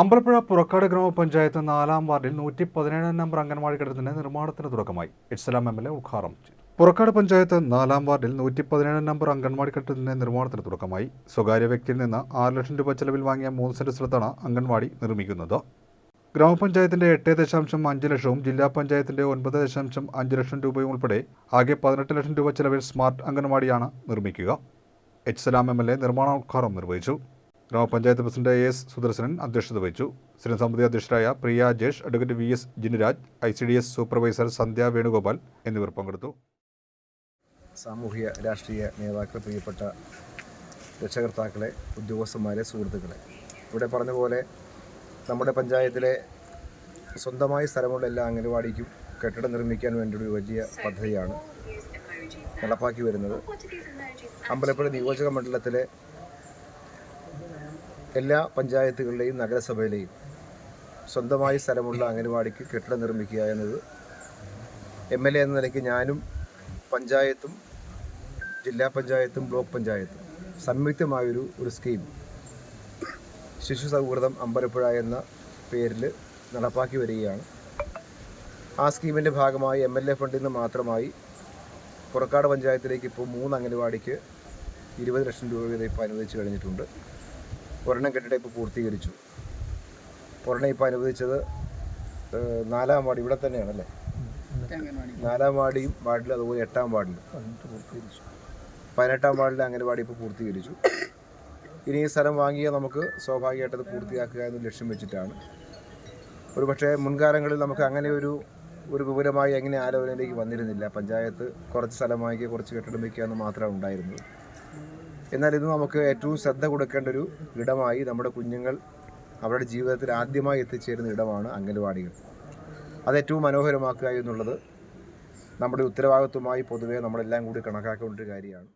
അമ്പലപ്പുഴ പുറക്കാട് ഗ്രാമപഞ്ചായത്ത് നാലാം വാർഡിൽ നൂറ്റി പതിനേഴാം നമ്പർ അംഗൻവാടി കെട്ടിടത്തിന്റെ നിർമ്മാണത്തിന് തുടക്കമായി. ഇസ്ലാം എം എൽ എ ഉദ്ഘാടനം ചെയ്തു. പുറക്കാട് പഞ്ചായത്ത് നാലാം വാർഡിൽ നൂറ്റി പതിനേഴാം നമ്പർ അംഗൻവാടി കെട്ടിടത്തിന്റെ നിർമ്മാണത്തിന് തുടക്കമായി. സ്വകാര്യ വ്യക്തിയിൽ നിന്ന് ആറ് ലക്ഷം രൂപ ചെലവിൽ വാങ്ങിയ മൂന്ന് സെന്റ് സ്ഥലത്താണ് അംഗൻവാടി നിർമ്മിക്കുന്നത്. ഗ്രാമപഞ്ചായത്തിന്റെ എട്ട് ദശാംശം അഞ്ച് ലക്ഷവും ജില്ലാ പഞ്ചായത്തിന്റെ ഒൻപത് ദശാംശം അഞ്ച് ലക്ഷം രൂപയും ഉൾപ്പെടെ ആകെ പതിനെട്ട് ലക്ഷം രൂപ ചെലവിൽ സ്മാർട്ട് അംഗൻവാടിയാണ് നിർമ്മിക്കുക. H Salam M L A നിർമ്മാണോദ്ഘാടനം നിർവഹിച്ചു. ഗ്രാമപഞ്ചായത്ത് പ്രസിഡന്റ് എ എസ് സുദർശനൻ അധ്യക്ഷത വഹിച്ചു. സ്ഥിരസമിതി അധ്യക്ഷരായ Priya Jesh advocate V S Jinuraj I C D S supervisor Sandhya Venugopal എന്നിവർ പങ്കെടുത്തു. സാമൂഹിക രാഷ്ട്രീയ നേതാക്കൾ പ്രിയപ്പെട്ട രക്ഷകർത്താക്കളെ ഉദ്യോഗസ്ഥന്മാരെ സുഹൃത്തുക്കളെ. ഇവിടെ പറഞ്ഞ പോലെ നമ്മുടെ പഞ്ചായത്തിലെ സ്വന്തമായി സ്ഥലമുള്ള എല്ലാ അംഗനവാടിക്കും കെട്ടിടം നിർമ്മിക്കാൻ വേണ്ടി ഒരു വലിയ പദ്ധതിയാണ് നടപ്പാക്കി വരുന്നത്. അമ്പലപ്പുഴ നിയോജക മണ്ഡലത്തിലെ എല്ലാ പഞ്ചായത്തുകളിലെയും നഗരസഭയിലെയും സ്വന്തമായി സ്ഥലമുള്ള അംഗനവാടിക്ക് കെട്ടിടം നിർമ്മിക്കുക എന്നത് എം എൽ എ എന്ന നിലയ്ക്ക് ഞാനും പഞ്ചായത്തും ജില്ലാ പഞ്ചായത്തും ബ്ലോക്ക് പഞ്ചായത്തും സംയുക്തമായൊരു ഒരു സ്കീം. ശിശു സൗഹൃദം അമ്പലപ്പുഴ എന്ന പേരിൽ നടപ്പാക്കി വരികയാണ്. ആ സ്കീമിന്റെ ഭാഗമായി എം എൽ എ ഫണ്ടിൽ നിന്ന് മാത്രമായി പുറക്കാട് പഞ്ചായത്തിലേക്ക് ഇപ്പോൾ മൂന്ന് അംഗനവാടിക്ക് ഇരുപത് ലക്ഷം രൂപ വീതം ഇപ്പോൾ അനുവദിച്ചു കഴിഞ്ഞിട്ടുണ്ട്. ഒരെണ്ണം കെട്ടിടം ഇപ്പോൾ പൂർത്തീകരിച്ചു. ഒരെണ്ണം ഇപ്പോൾ അനുവദിച്ചത് നാലാം വാർഡ് ഇവിടെ തന്നെയാണല്ലേ? നാലാം വാർഡിയും വാർഡിൽ അതുപോലെ എട്ടാം വാർഡിലും. പതിനെട്ടാം വാർഡിലെ അംഗനവാടി ഇപ്പോൾ പൂർത്തീകരിച്ചു. ഇനി ഈ സ്ഥലം വാങ്ങിയ നമുക്ക് സ്വാഭാവികമായിട്ടത് പൂർത്തിയാക്കുക എന്ന് ലക്ഷ്യം വെച്ചിട്ടാണ്. ഒരു പക്ഷേ മുൻകാലങ്ങളിൽ നമുക്ക് അങ്ങനെ ഒരു ഒരു വിപുലമായി എങ്ങനെ ആലോചനയിലേക്ക് വന്നിരുന്നില്ല. പഞ്ചായത്ത് കുറച്ച് സ്ഥലം വാങ്ങിക്കുക കുറച്ച് കെട്ടിടം വയ്ക്കുക എന്ന് മാത്രമാണ് ഉണ്ടായിരുന്നത് എന്നാൽ ഇത് നമുക്ക് ഏറ്റവും ശ്രദ്ധ കൊടുക്കേണ്ട ഒരു ഇടമായി നമ്മുടെ കുഞ്ഞുങ്ങൾ അവരുടെ ജീവിതത്തിൽ ആദ്യമായി എത്തിച്ചേരുന്ന ഇടമാണ് അംഗൻവാടികൾ. അത് ഏറ്റവും മനോഹരമാക്കുക എന്നുള്ളത് നമ്മുടെ ഉത്തരവാദിത്വമായി പൊതുവേ നമ്മളെല്ലാം കൂടി കണക്കാക്കേണ്ട ഒരു കാര്യമാണ്.